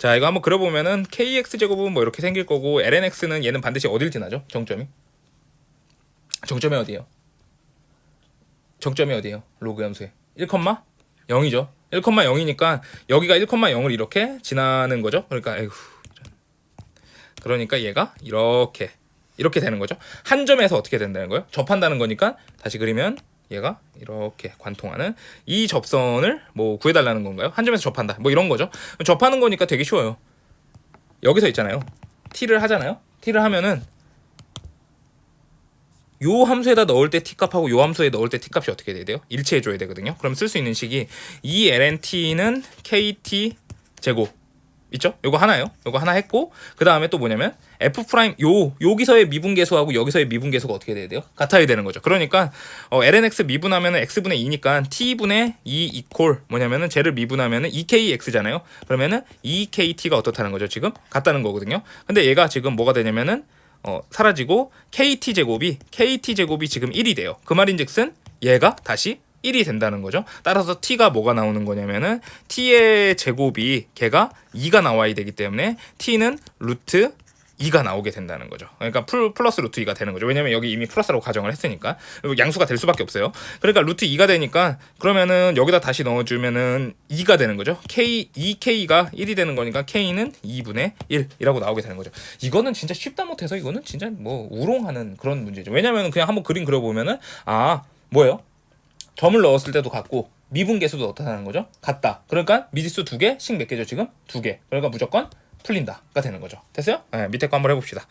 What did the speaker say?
자 이거 한번 그려보면은 kx 제곱은 뭐 이렇게 생길 거고 lnx는 얘는 반드시 어딜 지나죠? 정점이 정점이 어디예요? 정점이 어디예요? 로그 함수에 1,0이죠. 1,0이니까 여기가 1,0을 이렇게 지나는 거죠. 그러니까 에휴. 그러니까 얘가 이렇게 이렇게 되는 거죠. 한 점에서 어떻게 된다는 거예요? 접한다는 거니까 다시 그리면 얘가 이렇게 관통하는 이 접선을 뭐 구해달라는 건가요? 한 점에서 접한다. 뭐 이런 거죠. 접하는 거니까 되게 쉬워요. 여기서 있잖아요. t를 하잖아요. t를 하면은 요 함수에다 넣을 때 t값하고 요 함수에 넣을 때 t값이 어떻게 돼야 돼요? 일치해 줘야 되거든요. 그럼 쓸 수 있는 식이 이 lnt는 kt 제곱 있죠? 요거 하나요. 요거 하나 했고 그 다음에 또 뭐냐면 f 프라임 요 여기서의 미분 계수하고 여기서의 미분 계수가 어떻게 돼야 돼요? 같아야 되는 거죠. 그러니까 어, lnx 미분하면은 x분의 2니까 t분의 2 이퀄 뭐냐면은 쟤를 미분하면은 2kx잖아요. 그러면은 2kt가 어떻다는 거죠? 지금 같다는 거거든요. 근데 얘가 지금 뭐가 되냐면은 어, 사라지고 kt 제곱이 kt 제곱이 지금 1이 돼요. 그 말인즉슨 얘가 다시 1이 된다는 거죠. 따라서 t가 뭐가 나오는 거냐면은 t의 제곱이 걔가 2가 나와야 되기 때문에 t는 루트 2가 나오게 된다는 거죠. 그러니까 풀, 플러스 루트 2가 되는 거죠. 왜냐면 여기 이미 플러스라고 가정을 했으니까 양수가 될 수밖에 없어요. 그러니까 루트 2가 되니까 그러면은 여기다 다시 넣어주면은 2가 되는 거죠. k 2k가 1이 되는 거니까 k는 2분의 1이라고 나오게 되는 거죠. 이거는 진짜 쉽다 못해서 이거는 진짜 뭐 우롱하는 그런 문제죠. 왜냐면은 그냥 한번 그림 그려보면은 아 뭐예요? 점을 넣었을 때도 같고 미분계수도 어떻다는 거죠? 같다. 그러니까 미지수 두 개, 식 몇 개죠 지금? 두 개. 그러니까 무조건 풀린다가 되는 거죠. 됐어요? 네, 밑에 거 한번 해봅시다.